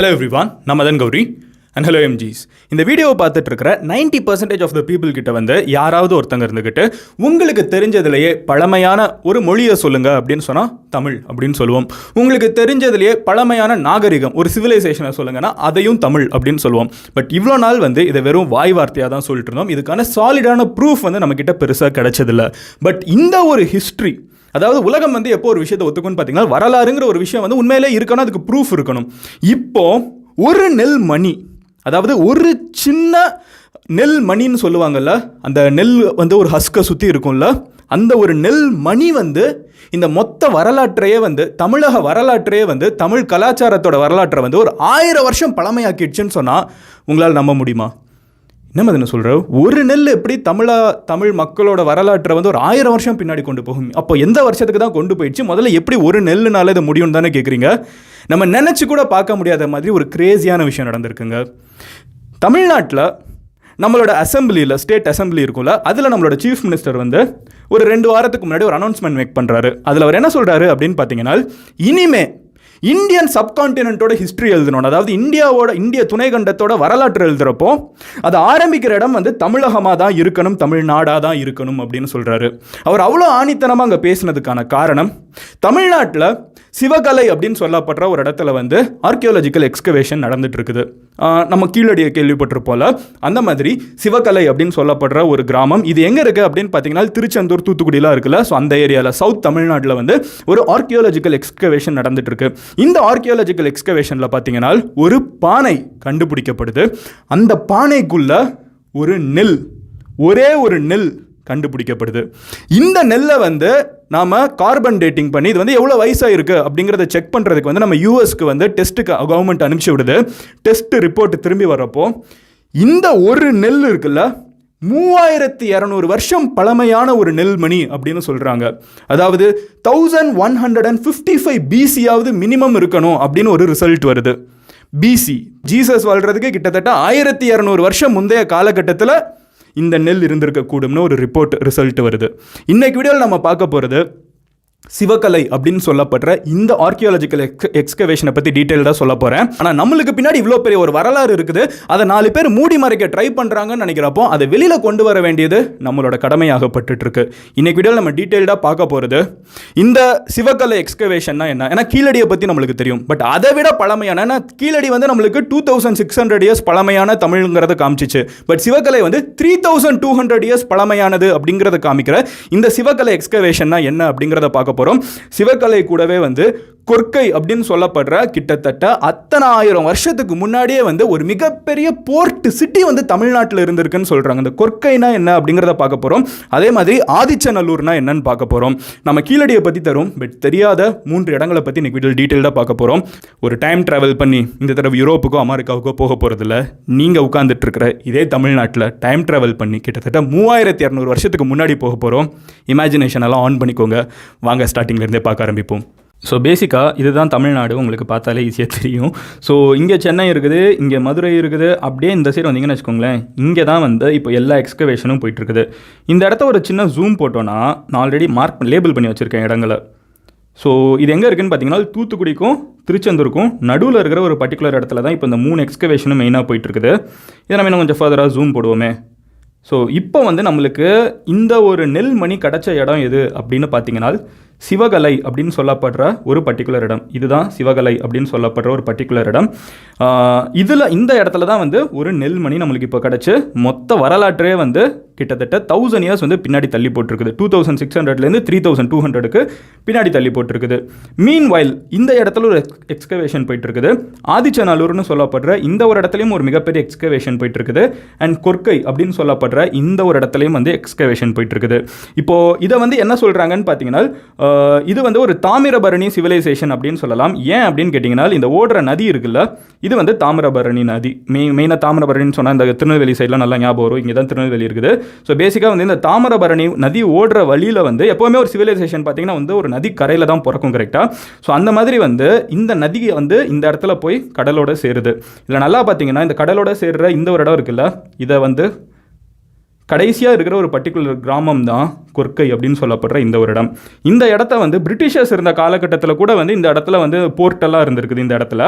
Hello everyone நான் Madan Gowri. And hello எம்ஜிஸ் இந்த வீடியோவை பார்த்துட்டு இருக்கிற ninety percentage of the people கிட்ட வந்து யாராவது ஒருத்தங்க இருந்துக்கிட்டு உங்களுக்கு தெரிஞ்சதுலேயே பழமையான ஒரு மொழியை சொல்லுங்க அப்படின்னு சொன்னால் தமிழ் அப்படின்னு சொல்லுவோம். உங்களுக்கு தெரிஞ்சதுலேயே பழமையான நாகரிகம் ஒரு சிவிலைசேஷனை சொல்லுங்கன்னா அதையும் தமிழ் அப்படின்னு சொல்லுவோம். பட் இவ்வளோ நாள் வந்து இதை வெறும் வாய் வார்த்தையாக தான் சொல்லிட்டு இருந்தோம். இதுக்கான சாலிடான ப்ரூஃப் வந்து நம்மக்கிட்ட பெருசாக கிடைச்சதில்ல. பட் இந்த ஒரு ஹிஸ்ட்ரி அதாவது உலகம் வந்து எப்போ ஒரு விஷயத்தை ஒத்துக்குன்னு பார்த்தீங்கன்னா வரலாறுங்கிற ஒரு விஷயம் வந்து உண்மையிலே இருக்கணும் அதுக்கு ப்ரூஃப் இருக்கணும். இப்போ ஒரு நெல் மணி அதாவது ஒரு சின்ன நெல் மணின்னு சொல்லுவாங்கல்ல அந்த நெல் வந்து ஒரு ஹஸ்கை சுற்றி இருக்கும்ல அந்த ஒரு நெல் மணி வந்து இந்த மொத்த வரலாற்றையே வந்து தமிழக வரலாற்றையே வந்து தமிழ் கலாச்சாரத்தோட வரலாற்றை வந்து ஒரு ஆயிரம் வருஷம் பழமையாக்கிடுச்சுன்னு சொன்னால் உங்களால் நம்ப முடியுமா? என்ன மதன சொல்கிற ஒரு நெல் எப்படி தமிழா தமிழ் மக்களோட வரலாற்றை வந்து ஒரு ஆயிரம் வருஷம் பின்னாடி கொண்டு போகும்? அப்போ எந்த வருஷத்துக்கு தான் கொண்டு போயிடுச்சு? முதல்ல எப்படி ஒரு நெல்லுனால இது முடியும்னு தானே கேட்குறீங்க நம்ம நினச்சி கூட பார்க்க முடியாத மாதிரி ஒரு கிரேஸியான விஷயம் நடந்திருக்குங்க. தமிழ்நாட்டில் நம்மளோட அசம்பிளியில் ஸ்டேட் அசம்பிளி இருக்கும்ல அதில் நம்மளோட சீஃப் மினிஸ்டர் வந்து ஒரு ரெண்டு வாரத்துக்கு முன்னாடி ஒரு அனௌன்ஸ்மெண்ட் மேக் பண்ணுறாரு அதில் அவர் என்ன சொல்கிறாரு அப்படின்னு பார்த்தீங்கன்னா இனிமே இந்தியன் சப்கான்டினென்ட்டோட ஹிஸ்ட்ரி எழுதணும். அதாவது இந்தியாவோட இந்திய துணைக்கண்டத்தோட வரலாற்று எழுதுகிறப்போ அது ஆரம்பிக்கிற இடம் வந்து தமிழகமாக தான் இருக்கணும் தமிழ்நாடாக தான் இருக்கணும் அப்படின்னு சொல்கிறாரு அவர் அவ்வளோ ஆணித்தனமாக அங்கே பேசினதுக்கான காரணம் தமிழ்நாட்டில் சிவகலை அப்படின்னு சொல்லப்படுற ஒரு இடத்துல வந்து ஆர்கியோலஜிக்கல் எக்ஸ்கவேஷன் நடந்துட்டு இருக்குது நம்ம கீழடியை கேள்விப்பட்டிருப்போல அந்த மாதிரி சிவகலை அப்படின்னு சொல்லப்படுற ஒரு கிராமம். இது எங்கே இருக்குது அப்படின்னு பார்த்தீங்கன்னா திருச்செந்தூர் தூத்துக்குடிலாம் இருக்குல்ல ஸோ அந்த ஏரியாவில் சவுத் தமிழ்நாட்டில் வந்து ஒரு ஆர்கியோலஜிக்கல் எக்ஸ்கவேஷன் நடந்துட்டு இருக்கு இந்த ஆர்கியோலஜிக்கல் எக்ஸ்கவேஷனில் பார்த்தீங்கன்னா ஒரு பானை கண்டுபிடிக்கப்படுது. அந்த பானைக்குள்ள ஒரு நெல் ஒரே ஒரு நெல் கண்டுபிடிக்கப்படுது. இந்த நெல்லை வந்து நாம் கார்பன் டேட்டிங் பண்ணி இது வந்து எவ்வளோ வயசாக இருக்குது அப்படிங்கிறத செக் பண்ணுறதுக்கு வந்து நம்ம யூஎஸ்க்கு வந்து டெஸ்ட்டுக்கு கவர்மெண்ட் அனுப்பிச்சி விடுது. டெஸ்ட் ரிப்போர்ட் திரும்பி வரப்போ இந்த ஒரு நெல் இருக்குல்ல மூவாயிரத்தி இரநூறு வருஷம் பழமையான ஒரு நெல்மணி அப்படின்னு சொல்கிறாங்க அதாவது thousand one hundred and fifty five பிசியாவது minimum இருக்கணும் அப்படின்னு ஒரு ரிசல்ட் வருது. பிசி ஜீசஸ் வாழ்கிறதுக்கு கிட்டத்தட்ட ஆயிரத்தி இரநூறு வருஷம் முந்தைய காலகட்டத்தில் இந்த நெல் இருந்திருக்கக்கூடும்னு ஒரு ரிப்போர்ட் ரிசல்ட் வருது. இன்றைக்கு வீடியோவில் நம்ம பார்க்க போகிறது சிவகலை அப்படின்னு சொல்லப்படுற இந்த ஆர்கியாலஜிக்கல் எக்ஸ் எக்ஸ்கவேஷனை பற்றி டீட்டெயில்டாக சொல்ல போகிறேன் ஆனால் நம்மளுக்கு பின்னாடி இவ்வளோ பெரிய ஒரு வரலாறு இருக்குது. அதை நாலு பேர் மூடி மறைக்க ட்ரை பண்ணுறாங்கன்னு நினைக்கிறப்போ அதை வெளியில் கொண்டு வர வேண்டியது நம்மளோட கடமையாகப்பட்டுட்டு இருக்கு இன்னைக்கு வீடியோவில் நம்ம டீட்டெயில்டாக பார்க்க போகிறது இந்த சிவகலை எக்ஸ்கவேஷன்னா என்ன? ஏன்னா கீழடியை பற்றி நம்மளுக்கு தெரியும். பட் அதை விட பழமையான கீழடி வந்து நம்மளுக்கு two thousand six hundred years பழமையான தமிழ்ங்கிறத காமிச்சிச்சு. பட் சிவகலை வந்து three thousand two hundred years பழமையானது அப்படிங்கிறத காமிக்கிற இந்த சிவகலை எக்ஸ்கவேஷன்னா என்ன அப்படிங்கிறத பார்க்க போகிறோம் சிவகலை கூடவே வந்து கொற்கை அப்படின்னு சொல்லப்படுற கிட்டத்தட்ட அத்தனை ஆயிரம் வருஷத்துக்கு முன்னாடியே வந்து ஒரு மிகப்பெரிய போர்ட் சிட்டி வந்து தமிழ்நாட்டில் இருந்திருக்குன்னு சொல்கிறாங்க இந்த கொற்கைனா என்ன அப்படிங்கிறத பார்க்க போகிறோம் அதே மாதிரி ஆதிச்சநல்லூர்னா என்னன்னு பார்க்க போகிறோம் நம்ம கீழடியை பற்றி தரும் பட் தெரியாத மூன்று இடங்களை பற்றி இன்றைக்கி வீட்டில் டீட்டெயிலாக பார்க்க போகிறோம் ஒரு டைம் ட்ராவல் பண்ணி இந்த தடவை யூரோப்புக்கோ அமெரிக்காவுக்கோ போக போகிறதில்ல நீங்கள் உட்காந்துட்டு இருக்கிற இதே தமிழ்நாட்டில் டைம் ட்ராவல் பண்ணி கிட்டத்தட்ட மூவாயிரத்தி இரநூறு வருஷத்துக்கு முன்னாடி போக போகிறோம் இமேஜினேஷன் எல்லாம் ஆன் பண்ணிக்கோங்க. வாங்க ஸ்டார்டிங்லேருந்தே பார்க்க ஆரம்பிப்போம். ஸோ பேசிக்காக இதுதான் தமிழ்நாடு உங்களுக்கு பார்த்தாலே ஈஸியாக தெரியும். ஸோ இங்கே சென்னை இருக்குது இங்கே மதுரை இருக்குது அப்படியே இந்த சைடு வந்தீங்கன்னு வச்சுக்கோங்களேன் இங்கே தான் வந்து இப்போ எல்லா எக்ஸ்கவேஷனும் போயிட்டுருக்குது. இந்த இடத்த ஒரு சின்ன ஜூம் போட்டோன்னா நான் ஆல்ரெடி மார்க் லேபிள் பண்ணி வச்சுருக்கேன் இடங்களை. ஸோ இது எங்கே இருக்குன்னு பார்த்தீங்கன்னா தூத்துக்குடிக்கும் திருச்செந்தூருக்கும் நடுவில் இருக்கிற ஒரு பர்டிகுலர் இடத்துல தான் இப்போ இந்த மூணு எக்ஸ்கவேஷனும் மெயினாக போயிட்டுருக்குது. இதை நம்ம இன்னும் கொஞ்சம் ஃபர்தராக ஜூம் போடுவோமே. ஸோ இப்போ வந்து நம்மளுக்கு இந்த ஒரு நெல் மணி கிடச்ச இடம் எது அப்படின்னு பார்த்தீங்கன்னா சிவகலை அப்படின்னு சொல்லப்படுற ஒரு பர்டிகுலர் இடம். இதுதான் சிவகலை அப்படின்னு சொல்லப்படுற ஒரு பர்டிகுலர் இடம். இதில் இந்த இடத்துல தான் வந்து ஒரு நெல்மணி நம்மளுக்கு இப்போ கிடச்சி. மொத்த வரலாற்றே வந்து கிட்டத்தட்ட தௌசண்ட் இயர்ஸ் வந்து பின்னாடி தள்ளி போட்டிருக்குது. டூ தௌசண்ட் சிக்ஸ் ஹண்ட்ரட்லேருந்து த்ரீ தௌசண்ட் டூ ஹண்ட்ரடுக்கு பின்னாடி தள்ளி போட்டிருக்குது. மீன் வைல் இந்த இடத்துல ஒரு எக்ஸ்கவேஷன் போயிட்டுருக்குது. ஆதிச்சநல்லூர்னு சொல்லப்படுற இந்த ஒரு இடத்துலையும் ஒரு மிகப்பெரிய எக்ஸ்கவேஷன் போயிட்டு இருக்குது அண்ட் கொர்க்கை அப்படின்னு சொல்லப்படுற இந்த ஒரு இடத்துலையும் வந்து எக்ஸ்கவேஷன் போயிட்டு இருக்குது இதை வந்து என்ன சொல்கிறாங்கன்னு பார்த்தீங்கன்னா இது வந்து ஒரு தாமிரபரணி சிவிலைசேஷன் அப்படின்னு சொல்லலாம். ஏன் அப்படின்னு கேட்டிங்கன்னா இந்த ஓடுற நதி இருக்குல்ல இது வந்து தாமிரபரணி நதி. மெய் மெயினாக தாமிரபரணின்னு சொன்னால் இந்த திருநெல்வேலி சைடில் நல்லா ஞாபகம் வரும். இங்கே தான் திருநெல்வேலி இருக்குது. ஸோ பேசிக்காக வந்து இந்த தாமிரபரணி நதி ஓடுற வழியில் வந்து எப்போவுமே ஒரு சிவிலைசேஷன் பார்த்தீங்கன்னா வந்து ஒரு நதி கரையில் தான் பிறக்கும் கரெக்டாக ஸோ அந்த மாதிரி வந்து இந்த நதியை வந்து இந்த இடத்துல போய் கடலோட சேருது. இதில் நல்லா பார்த்தீங்கன்னா இந்த கடலோட சேர்ற இந்த ஒரு இடம் இருக்குல்ல இதை வந்து கடைசியாக இருக்கிற ஒரு பர்டிகுலர் கிராமம் தான் கொர்க்கை அப்படின்னு சொல்லப்படுற இந்த ஒரு இடம். இந்த இடத்த வந்து பிரிட்டிஷர்ஸ் இருந்த காலகட்டத்தில் கூட வந்து இந்த இடத்துல வந்து போர்ட்டெல்லாம் இருந்திருக்குது இந்த இடத்துல.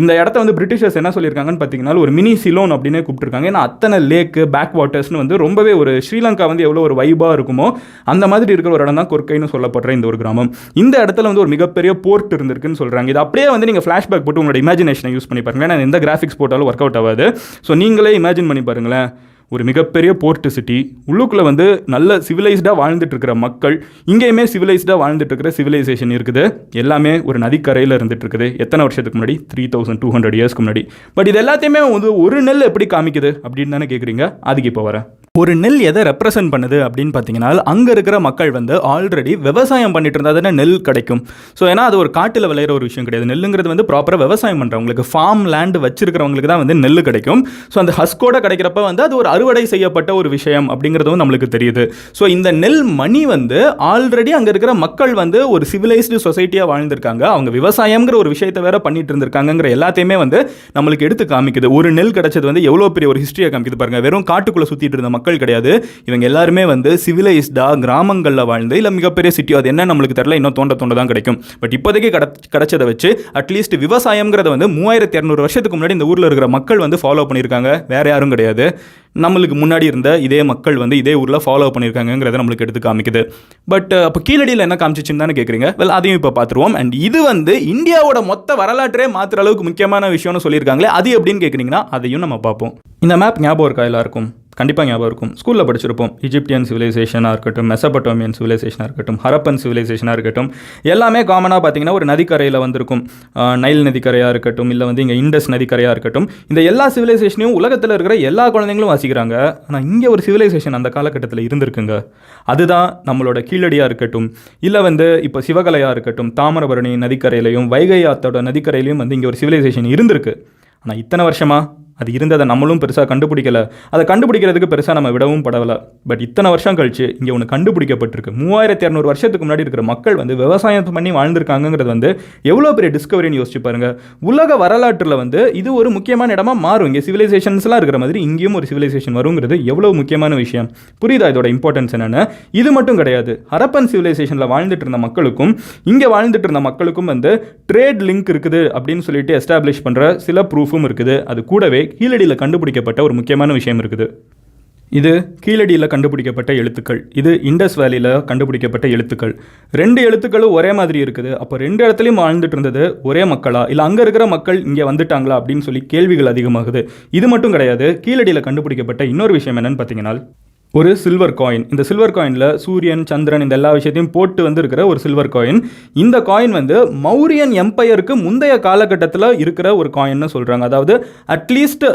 இந்த இடத்த வந்து பிரிட்டிஷர்ஸ் என்ன சொல்லியிருக்காங்கன்னு பார்த்தீங்கன்னா ஒரு மினி சிலோன் அப்படின்னே கூப்பிட்டுருக்காங்க. ஏன்னா அத்தனை லேக்கு பேக் வாட்டர்ஸ்னு வந்து ரொம்பவே ஒரு ஸ்ரீலங்கா வந்து எவ்வளோ ஒரு வைபாக இருக்குமோ அந்த மாதிரி இருக்கிற ஒரு இடம் தான் கொர்க்கைன்னு சொல்லப்படுற இந்த ஒரு கிராமம். இந்த இடத்துல வந்து ஒரு மிகப்பெரிய போர்ட் இருந்திருக்குன்னு சொல்கிறாங்க இது அப்படியே வந்து நீங்கள் ஃப்ளாஷ்பேக் போட்டு உங்களோட இமேஜினேஷனை யூஸ் பண்ணி பாருங்க ஏன்னா எந்த கிராஃபிக்ஸ் போட்டாலும் ஒர்க் அவுட் ஆகாது. ஸோ நீங்களே இமேஜின் பண்ணி பாருங்களேன். ஒரு மிகப்பெரிய போர்ட் சிட்டி உள்ளுக்குள்ளே வந்து நல்ல சிவிலைஸ்டாக வாழ்ந்துட்டு இருக்கிற மக்கள் இங்கேயுமே சிவிலைஸ்டாக வாழ்ந்துட்டு இருக்கிற சிவிலைசேஷன் இருக்குது. எல்லாமே ஒரு நதிக்கரையில் இருந்துட்டு இருக்குது எத்தனை வருஷத்துக்கு முன்னாடி? த்ரீ தௌசண்ட் டூ ஹண்ட்ரட் இயர்ஸ்க்கு முன்னாடி. பட் இது எல்லாத்தையுமே வந்து ஒரு நெல் எப்படி காமிக்குது? அப்படின்னு தானே கேட்குறீங்க அதுக்கு இப்போ வரேன் ஒரு நெல் எதை ரெப்ரசன்ட் பண்ணுது அப்படின்னு பார்த்தீங்கன்னா அங்கே இருக்கிற மக்கள் வந்து ஆல்ரெடி விவசாயம் பண்ணிட்டு இருந்தால் தானே நெல் கிடைக்கும். ஸோ ஏன்னா அது ஒரு காட்டில் விளையிற ஒரு விஷயம் கிடையாது. நெல்லுங்கிறது வந்து ப்ராப்பராக விவசாயம் பண்ணுறவங்களுக்கு ஃபார்ம் லேண்ட் வச்சிருக்கிறவங்களுக்கு தான் வந்து நெல் கிடைக்கும். ஸோ அந்த ஹஸ்கோட கிடைக்கிறப்ப வந்து அது ஒரு அறுவடை செய்யப்பட்ட ஒரு விஷயம் அப்படிங்கிறதும் நம்மளுக்கு தெரியுது. ஸோ இந்த நெல் மணி வந்து ஆல்ரெடி அங்கே இருக்கிற மக்கள் வந்து ஒரு சிவிலைஸ்டு சொசைட்டியாக வாழ்ந்திருக்காங்க. அவங்க விவசாயம்ங்கிற ஒரு விஷயத்தை வேற பண்ணிட்டு இருந்திருக்காங்கங்கிற எல்லாத்தையுமே வந்து நம்மளுக்கு எடுத்து காமிக்குது. ஒரு நெல் கிடைச்சது வந்து எவ்வளோ பெரிய ஒரு ஹிஸ்ட்ரியை காமிக்குது பாருங்க. வெறும் காட்டுக்குள்ளே சுற்றிட்டு இருந்த மக்கள் மக்கள் கிடையாது. இவங்க எல்லாருமே வந்து சிவிலைஸ்டாக கிராமங்களில் வாழ்ந்து இல்லை மிகப்பெரிய சிட்டியோ அது என்ன நம்மளுக்கு தெரியல இன்னும் தோண்ட தோண்ட தான் கிடைக்கும். பட் இப்போதைக்கு கிட கிடைச்சதை வச்சு அட்லீஸ்ட் விவசாயங்கிறத வந்து மூவாயிரத்தி இரநூறு வருஷத்துக்கு முன்னாடி இந்த ஊரில் இருக்கிற மக்கள் வந்து ஃபாலோ பண்ணியிருக்காங்க. வேற யாரும் கிடையாது. நம்மளுக்கு முன்னாடி இருந்த இதே மக்கள் வந்து இதே ஊரில் ஃபாலோ பண்ணியிருக்காங்கங்கிறத நம்மளுக்கு எடுத்து காமிக்குது. பட் அப்போ கீழடியில் என்ன காமிச்சிச்சுன்னு தானே கேட்குறீங்க வெல் அதையும் இப்போ பார்த்துருவோம் அண்ட் இது வந்து இந்தியாவோட மொத்த வரலாற்றே மாற்றுற அளவுக்கு முக்கியமான விஷயம்னு சொல்லியிருக்காங்களே அது எப்படின்னு கேட்குறீங்கன்னா அதையும் நம்ம பார்ப்போம். இந்த மேப் ஞாபகம் இருக்கா எல்லாருக்கும்? கண்டிப்பாக ஞாபகம் இருக்கும். ஸ்கூலில் படிச்சிருப்போம். இஜிப்டியன் சிவிலைசேஷனாக இருக்கட்டும் மெசபட்டோமியன் சிவிலைசேஷனாக இருக்கட்டும் ஹரப்பன் சிவிலைசேஷனாக இருக்கட்டும் எல்லாமே காமனாக பார்த்தீங்கன்னா ஒரு நதிக்கரையில் வந்திருக்கும். நைல் நதிக்கரையாக இருக்கட்டும் இல்லை வந்து இங்கே இண்டஸ் நதிக்கரையாக இருக்கட்டும் இந்த எல்லா சிவிலைசேஷனையும் உலகத்தில் இருக்கிற எல்லா குழந்தைங்களும் வாசிக்கிறாங்க. ஆனால் இங்கே ஒரு சிவிலைசேஷன் அந்த காலகட்டத்தில் இருந்திருக்குங்க. அதுதான் நம்மளோட கீழடியாக இருக்கட்டும் இல்லை வந்து இப்போ சிவகலையாக இருக்கட்டும் தாமிரபரணி நதிக்கரையிலையும் வைகை ஆத்தோட நதிக்கரையிலையும் வந்து இங்கே ஒரு சிவிலைசேஷன் இருந்திருக்கு. ஆனால் இத்தனை வருஷமா அது இருந்ததை நம்மளும் பெருசாக கண்டுபிடிக்கலை. அதை கண்டுபிடிக்கிறதுக்கு பெருசாக நம்ம விடவும் படவலை பட் இத்தனை வருஷம் கழிச்சு இங்கே ஒன்று கண்டுபிடிக்கப்பட்டிருக்கு. மூவாயிரத்தி இரநூறு வருஷத்துக்கு முன்னாடி இருக்கிற மக்கள் வந்து விவசாயம் பண்ணி வாழ்ந்திருக்காங்கிறது வந்து எவ்வளோ பெரிய டிஸ்கவரின்னு யோசிச்சு பாருங்க. உலக வரலாற்றில் வந்து இது ஒரு முக்கியமான இடமா மாறும். இங்கே சிவிலைசேஷன்ஸ்லாம் இருக்கிற மாதிரி இங்கேயும் ஒரு சிவிலைசேஷன் வருங்கிறது எவ்வளோ முக்கியமான விஷயம். புரியுதா இதோட இம்பார்ட்டன்ஸ் என்னென்னு? இது மட்டும் கிடையாது. ஹரப்பன் சிவிலைசேஷனில் வாழ்ந்துட்டு இருந்த மக்களுக்கும் இங்கே வாழ்ந்துட்டு இருந்த மக்களுக்கும் வந்து ட்ரேட் லிங்க் இருக்குது அப்படின்னு சொல்லிட்டு எஸ்டாப்ளிஷ் பண்ணுற சில ப்ரூஃபும் இருக்குது. அது கூடவே கீழடியில் கண்டுபிடிக்கப்பட்ட ஒரு முக்கியமான விஷயம் இருக்குது. இது கீழடியில் கண்டுபிடிக்கப்பட்ட எழுத்துக்கள். இது இண்டஸ் வேலியில் கண்டுபிடிக்கப்பட்ட எழுத்துக்கள். ரெண்டு எழுத்துக்களும் ஒரே மாதிரி இருக்குது. அப்போ ரெண்டு இடத்துலையும் வாழ்ந்துட்டு இருந்தது ஒரே மக்களா? இல்லை அங்கே இருக்கிற மக்கள் இங்கே வந்துட்டாங்களா அப்படின்னு சொல்லி கேள்விகள் அதிகமாகுது. இது மட்டும் கிடையாது கீழடியில் கண்டுபிடிக்கப்பட்ட இன்னொரு விஷயம் என்னன்னு பார்த்தீங்கன்னா ஒரு சில்வர் காயின் இந்த சில்வர் காயினில் சூரியன் சந்திரன் இந்த எல்லா விஷயத்தையும் போட்டு வந்திருக்கிற ஒரு சில்வர் காயின் இந்த காயின் வந்து மௌரியன் எம்பையருக்கு முந்தைய காலகட்டத்தில் இருக்கிற ஒரு காயின்னு சொல்கிறாங்க அதாவது அட்லீஸ்ட்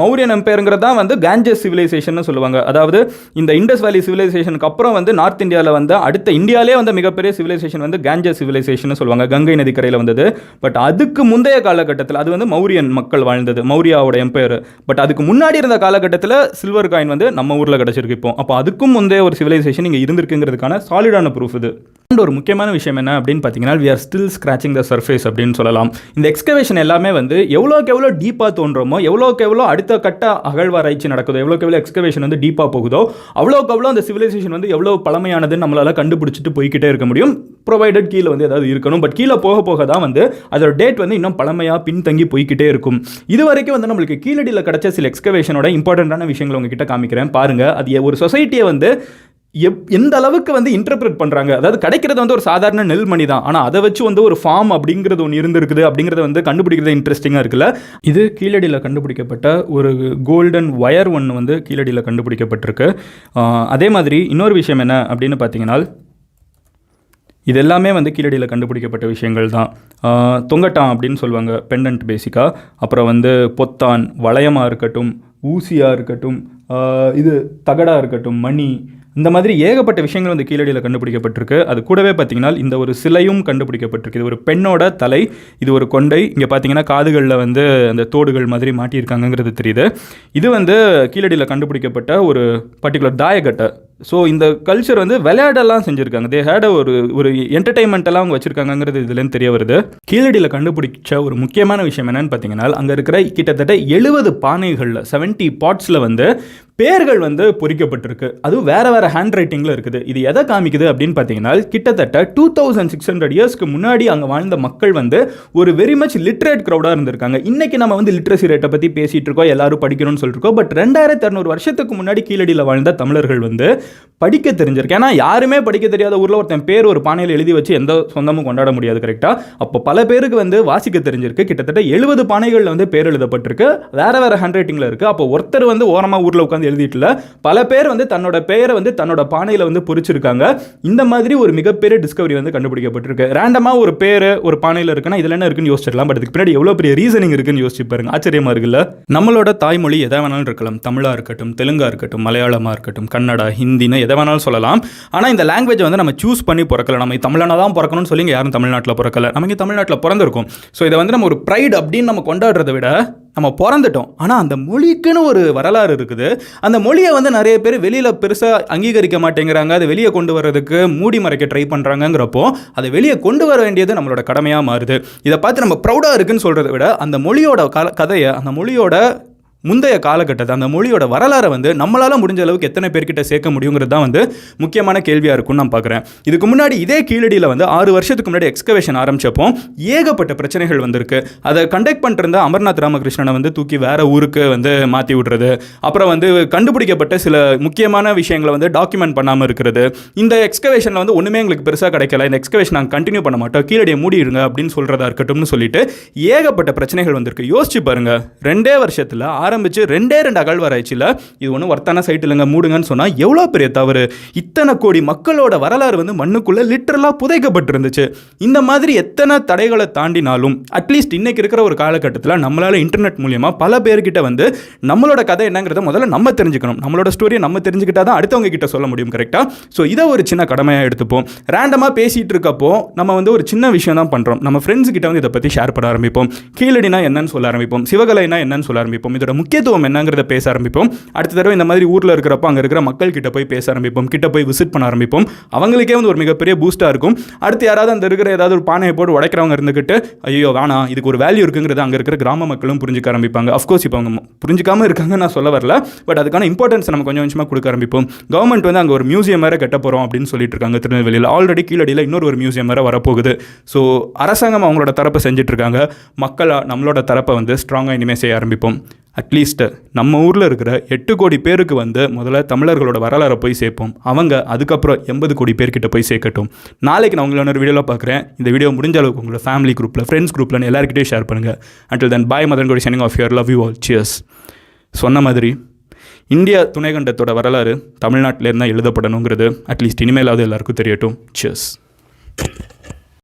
மௌரியன் எம்பையருங்கிறது தான் வந்து கேஞ்சஸ் சிவிலைசேஷன் சொல்லுவாங்க. அதாவது இந்த இண்டஸ் வேலி சிவிலைசேஷனுக்கு அப்புறம் வந்து நார்த் இந்தியாவில் வந்து அடுத்த இந்தியாவிலே வந்து மிகப்பெரிய சிவிலைசேஷன் வந்து கேஞ்சஸ் சிவிலைசேஷன் சொல்லுவாங்க. கங்கை நதிக்கரையில் வந்தது. பட் அதுக்கு முந்தைய காலகட்டத்தில் அது வந்து மௌரியன் மக்கள் வாழ்ந்தது. மௌரியாவோட எம்பையர் பட் அதுக்கு முன்னாடி இருந்த காலகட்டத்தில் சில்வர் காயின் வந்து நம்ம ஊரில் கிடச்சிருக்கு இப்போ. அப்போ அதுக்கும் முந்தைய ஒரு சிவிலைசேஷன் இங்கே இருந்திருக்குங்கிறதுக்கான சாலிடான ப்ரூஃப் இது. அண்ட் ஒரு முக்கியமான விஷயம் என்ன அப்படின்னு பார்த்தீங்கன்னா we are still scratching the surface அப்படின்னு சொல்லலாம். இந்த எக்ஸ்கவேஷன் எல்லாமே வந்து எவ்வளோக்கு எவ்வளோ டீப்பாக தோன்றோமோ எவ்வளோக்கு எவ்வளோ அடுத்த கட்ட அகழ்வாராய்ச்சி நடக்குதோ எவ்வளோக்கு எவ்வளோ எக்ஸ்கவேஷன் வந்து டீப்பாக போகுதோ அவ்வளோக்கு அவ்வளோ அந்த சிவிலைசேஷன் வந்து எவ்வளோ பழமையானதுன்னு நம்மளால் கண்டுபிடிச்சிட்டு போய்கிட்டே இருக்க முடியும். ப்ரொவைடட் கீழே வந்து ஏதாவது இருக்கணும். பட் கீழே போக போக தான் வந்து அதோட டேட் வந்து இன்னும் பழமையாக பின்தங்கி போய்கிட்டே இருக்கும். இது வரைக்கும் வந்து நம்மளுக்கு கீழடியில் கிடச்ச சில எக்ஸ்கவேஷனோட இம்பார்ட்டண்ட்டான விஷயங்களை உங்ககிட்ட காமிக்கிறேன். பாருங்கள் அது ஒரு சொசைட்டியை வந்து எப் எந்த அளவுக்கு வந்து இன்டர்பிரட் பண்ணுறாங்க அதாவது கிடைக்கிறது வந்து ஒரு சாதாரண நெல்மணி தான். ஆனால் அதை வச்சு வந்து ஒரு ஃபார்ம் அப்படிங்கிறது ஒன்று இருந்திருக்குது அப்படிங்கிறத வந்து கண்டுபிடிக்கிறது இன்ட்ரெஸ்டிங்காக இருக்குல்ல? இது கீழடியில் கண்டுபிடிக்கப்பட்ட ஒரு கோல்டன் ஒயர் ஒன்று வந்து கீழடியில் கண்டுபிடிக்கப்பட்டிருக்கு. அதே மாதிரி இன்னொரு விஷயம் என்ன அப்படின்னு பார்த்தீங்கன்னா இது எல்லாமே வந்து கீழடியில் கண்டுபிடிக்கப்பட்ட விஷயங்கள் தான். தொங்கட்டான் அப்படின்னு சொல்லுவாங்க பெண்டன்ட் பேசிக்காக அப்புறம் வந்து பொத்தான் வளையமாக இருக்கட்டும் ஊசியாக இருக்கட்டும் இது தகடாக இருக்கட்டும் மணி இந்த மாதிரி ஏகப்பட்ட விஷயங்கள் வந்து கீழடியில் கண்டுபிடிக்கப்பட்டிருக்கு. அது கூடவே பார்த்தீங்கன்னா இந்த ஒரு சிலையும் கண்டுபிடிக்கப்பட்டிருக்கு. இது ஒரு பெண்ணோட தலை இது ஒரு கொண்டை. இங்கே பார்த்தீங்கன்னா காதுகளில் வந்து அந்த தோடுகள் மாதிரி மாட்டியிருக்காங்கங்கிறது தெரியுது. இது வந்து கீழடியில் கண்டுபிடிக்கப்பட்ட ஒரு பர்டிகுலர் தாயக்கட்டை ஸோ இந்த கல்ச்சர் வந்து விளையாடெல்லாம் செஞ்சுருக்காங்க. தே ஹேட் ஒரு ஒரு என்டர்டைன்மெண்ட்டெல்லாம் அவங்க வச்சிருக்காங்கங்கிறது இதுலேருந்து தெரிய வருது. கீழடியில் கண்டுபிடிச்ச ஒரு முக்கியமான விஷயம் என்னென்னு பார்த்தீங்கன்னா அங்கே இருக்கிற கிட்டத்தட்ட எழுபது பானைகளில் 70 பாட்ஸில் வந்து பேர்கள் வந்து பொறிக்கப்பட்டிருக்கு. அதுவும் வேற வேற ஹேண்ட் ரைட்டிங்கில் இருக்குது. இது எதை காமிக்குது அப்படின்னு பார்த்தீங்கன்னா கிட்டத்தட்ட டூ தௌசண்ட் சிக்ஸ் ஹண்ட்ரட் இயர்ஸ்க்கு முன்னாடி அங்கே வாழ்ந்த மக்கள் வந்து ஒரு வெரி மச் லிட்ரேட் க்ரௌடாக இருந்திருக்காங்க. இன்னைக்கு நம்ம வந்து லிட்ரஸி ரேட்டை பற்றி பேசிட்டு இருக்கோம் எல்லாரும் படிக்கணும்னு சொல்லிருக்கோம் பட் ரெண்டாயிரத்தி இரநூறு வருஷத்துக்கு முன்னாடி கீழடியில் வாழ்ந்த தமிழர்கள் வந்து படிக்க தெரிஞ்சிருக்கு. ஏன்னா யாருமே படிக்க தெரியாத ஊரில் ஒருத்தன் பேர் ஒரு பானையில் எழுதி வச்சு எந்த சொந்தமும் கொண்டாட முடியாது கரெக்டாக அப்போ பல பேருக்கு வந்து வாசிக்க தெரிஞ்சிருக்கு. கிட்டத்தட்ட எழுபது பானைகளில் வந்து பேர் எழுதப்பட்டிருக்கு. வேற வேற ஹேண்ட் ரைட்டிங்கில் இருக்குது அப்போ ஒருத்தர் வந்து ஓரமாக ஊரில் உட்காந்து எழுதிட்டுல பல பேர் வந்து தன்னோட பெயரை வந்து தன்னோட பானையில் வந்து பொறிச்சிருக்காங்க. இந்த மாதிரி ஒரு மிகப்பெரிய டிஸ்கவரி வந்து கண்டுபிடிக்கப்பட்டிருக்கு. ரேண்டமாக ஒரு பேர் ஒரு பானையில் இருக்குன்னா இதில் என்ன இருக்குன்னு யோசிச்சிடலாம். பட் இதுக்கு பின்னாடி எவ்வளோ பெரிய ரீசனிங் இருக்குன்னு யோசிச்சு பாருங்க. ஆச்சரியமாக இருக்குல்ல? நம்மளோட தாய்மொழி எதை வேணாலும் இருக்கலாம். தமிழாக இருக்கட்டும் தெலுங்காக இருக்கட்டும் மலையாளமாக இருக்கட்டும் கன்னடா ஹிந்தின்னு எதை வேணாலும் சொல்லலாம். ஆனால் இந்த லாங்குவேஜை வந்து நம்ம சூஸ் பண்ணி பிறக்கல. நம்ம தமிழனா தான் பிறக்கணும்னு சொல்லிங்க யாரும் தமிழ்நாட்டில் பிறக்கல. நம்ம இங்கே தமிழ்நாட்டில் பிறந்திருக்கும். ஸோ இதை வந்து நம்ம ஒரு ப்ரைட் அப்படின்னு நம்ம கொண்டாடுறத விட நம்ம பிறந்துட்டோம். ஆனால் அந்த மொழிக்குன்னு ஒரு வரலாறு இருக்குது. அந்த மொழியை வந்து நிறைய பேர் வெளியில் பெருசாக அங்கீகரிக்க மாட்டேங்கிறாங்க. அதை வெளியே கொண்டு வர்றதுக்கு மூடி மறைக்க ட்ரை பண்ணுறாங்கங்கிறப்போ அதை வெளியே கொண்டு வர வேண்டியது நம்மளோட கடமையாக மாறுது. இதை பார்த்து நம்ம ப்ரௌடாக இருக்குன்னு சொல்கிறத விட அந்த மொழியோட கதையை அந்த மொழியோட முந்தைய காலகட்டத்தை அந்த மொழியோட வரலாறை வந்து நம்மளால் முடிஞ்ச அளவுக்கு எத்தனை பேர்கிட்ட சேர்க்க முடியுங்கிறது தான் வந்து முக்கியமான கேள்வியாக இருக்கும்னு நான் பார்க்குறேன் இதுக்கு முன்னாடி இதே கீழடியில் வந்து ஆறு வருஷத்துக்கு முன்னாடி எக்ஸ்கவேஷன் ஆரம்பிச்சப்போ ஏகப்பட்ட பிரச்சனைகள் வந்திருக்கு. அதை கண்டக்ட் பண்ணிருந்த அமர்நாத் ராமகிருஷ்ணனை வந்து தூக்கி வேற ஊருக்கு வந்து மாற்றி விடுறது. அப்புறம் வந்து கண்டுபிடிக்கப்பட்ட சில முக்கியமான விஷயங்களை வந்து டாக்குமெண்ட் பண்ணாமல் இருக்கிறது. இந்த எக்ஸ்கவேஷனில் வந்து ஒன்றுமே எங்களுக்கு பெருசாக கிடைக்கல. இந்த எக்ஸ்கவேஷன் நாங்கள் கண்டினியூ பண்ண மாட்டோம். கீழடியை மூடிடுங்க அப்படின்னு சொல்கிறதா இருக்கட்டும்னு சொல்லிட்டு ஏகப்பட்ட பிரச்சனைகள் வந்திருக்கு. யோசிச்சு பாருங்கள் ரெண்டே வருஷத்தில் ஆரம்பித்து ரெண்டே ரெண்டு அகழ்வாராய்ச்சியில் இது ஒன்றும் ஒர்த்தான சைட் இல்லைங்க மூடுங்கன்னு சொன்னால் எவ்வளோ பெரிய தவறு? இத்தனை கோடி மக்களோட வரலாறு வந்து மண்ணுக்குள்ளே லிட்டரலாக புதைக்கப்பட்டிருந்துச்சு. இந்த மாதிரி எத்தனை தடைகளை தாண்டினாலும் அட்லீஸ்ட் இன்றைக்கி இருக்கிற ஒரு காலகட்டத்தில் நம்மளால் இன்டர்நெட் மூலியமாக பல பேர்கிட்ட வந்து நம்மளோட கதை என்னங்கிறத முதல்ல நம்ம தெரிஞ்சுக்கணும். நம்மளோட ஸ்டோரியை நம்ம தெரிஞ்சுக்கிட்டா தான் அடுத்தவங்க கிட்ட சொல்ல முடியும் கரெக்டாக ஸோ இதை ஒரு சின்ன கடமையாக எடுத்துப்போம். ரேண்டமாக பேசிகிட்டு இருக்கப்போ நம்ம வந்து ஒரு சின்ன விஷயம் தான் பண்ணுறோம் நம்ம ஃப்ரெண்ட்ஸ் கிட்ட வந்து இதை பற்றி ஷேர் பண்ண ஆரம்பிப்போம். கீழடினா என்னன்னு சொல்ல ஆரம்பிப்போம். சிவகலைனா என்னன்னு சொல்ல ஆரம்பிப்போம். இதோட முக்கியத்துவம் என்னங்கிறத பேச ஆரம்பிப்போம். அடுத்த தடவை இந்த மாதிரி ஊரில் இருக்கிறப்ப அங்கே இருக்கிற மக்கள் கிட்ட போய் பேச ஆரம்பிப்போம். கிட்ட போய் விசிட் பண்ண ஆரம்பிப்போம். அவங்களுக்கே வந்து ஒரு மிகப்பெரிய பூஸ்ட்டாக இருக்கும். அடுத்து யாராவது அந்த இருக்கிற ஏதாவது ஒரு பானையை போட்டு உடைக்கிறவங்க இருந்துக்கிட்டு ஐயோ வேணாம் இதுக்கு ஒரு வேல்யூ இருக்குங்கிறது அங்கே இருக்கிற கிராம மக்களும் புரிஞ்சுக்க ஆரம்பிப்பாங்க. அஃப்கோர்ஸ் இப்போ அவங்க புரிஞ்சிக்காமல் இருக்காங்க நான் சொல்ல வரல. பட் அதுக்கான இம்பார்ட்டன்ஸ் நம்ம கொஞ்சம் கொஞ்சமாக கொடுக்க ஆரம்பிப்போம். கவர்மெண்ட் வந்து அங்கே ஒரு மியூசியம் வேறு கட்ட போகிறோம் அப்படின்னு சொல்லிட்டு இருக்காங்க திருநெல்வேலியில். ஆல்ரெடி கீழடியில் இன்னொரு ஒரு மியூசியம் வேறு வரப்போகுது. ஸோ அரசாங்கம் அவங்களோட தரப்பை செஞ்சுட்டு இருக்காங்க. மக்களாக நம்மளோட தரப்பை வந்து ஸ்ட்ராங்காக இனிமேல் செய்ய ஆரம்பிப்போம். அட்லீஸ்ட்டு நம்ம ஊரில் இருக்கிற எட்டு கோடி பேருக்கு வந்து முதல்ல தமிழர்களோட வரலாறை போய் சேர்ப்போம். அவங்க அதுக்கப்புறம் எண்பது கோடி பேர்கிட்ட போய் சேர்க்கட்டும். நாளைக்கு நான் உங்களை இன்னொரு வீடியோவில் பார்க்குறேன். இந்த வீடியோ முடிஞ்ச அளவுக்கு உங்களோட ஃபேமிலி குரூப்பில் ஃப்ரெண்ட்ஸ் குரூப்பில் எல்லாருக்கிட்டையும் ஷேர் பண்ணுங்கள் until then bye Madan Gowri signing off your love you all cheers சொன்ன மாதிரி இந்தியா துணைக்கண்டத்தோட வரலாறு தமிழ்நாட்டிலேருந்து தான் எழுதப்படணுங்கிறது அட்லீஸ்ட் இனிமேலாவது எல்லாருக்கும் தெரியட்டும். சியர்ஸ்